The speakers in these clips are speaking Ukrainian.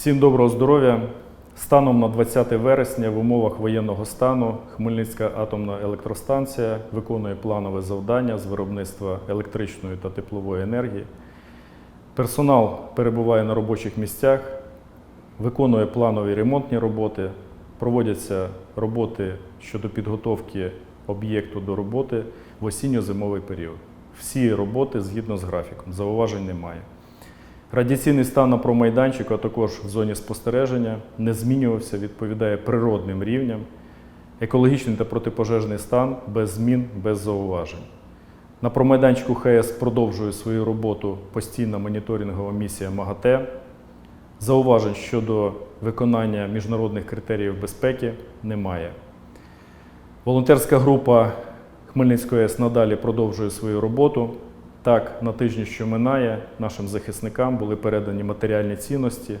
Всім доброго здоров'я. Станом на 20 вересня в умовах воєнного стану Хмельницька атомна електростанція виконує планове завдання з виробництва електричної та теплової енергії. Персонал перебуває на робочих місцях, виконує планові ремонтні роботи, проводяться роботи щодо підготовки об'єкту до роботи в осінньо-зимовий період. Всі роботи згідно з графіком, зауважень немає. Радіаційний стан на промайданчику, а також в зоні спостереження, не змінювався, відповідає природним рівням. Екологічний та протипожежний стан без змін, без зауважень. На промайданчику ХС продовжує свою роботу постійна моніторингова місія МАГАТЕ. Зауважень щодо виконання міжнародних критеріїв безпеки немає. Волонтерська група Хмельницької АЕС надалі продовжує свою роботу. Так, на тижні, що минає, нашим захисникам були передані матеріальні цінності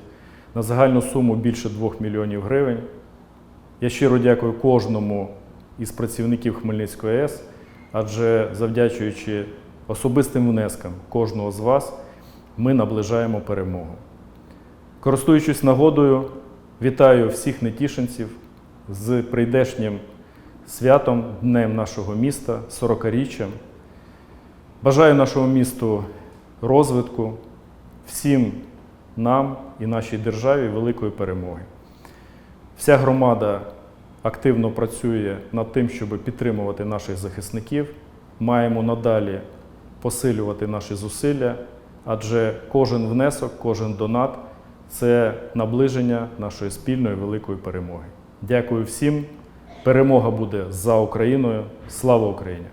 на загальну суму більше 2 мільйонів гривень. Я щиро дякую кожному із працівників Хмельницької АЕС, адже завдячуючи особистим внескам кожного з вас, ми наближаємо перемогу. Користуючись нагодою, вітаю всіх нетішинців з прийдешнім святом, Днем нашого міста, 40-річчям. Бажаю нашому місту розвитку, всім нам і нашій державі великої перемоги. Вся громада активно працює над тим, щоб підтримувати наших захисників. Маємо надалі посилювати наші зусилля, адже кожен внесок, кожен донат це наближення нашої спільної великої перемоги. Дякую всім. Перемога буде за Україною. Слава Україні!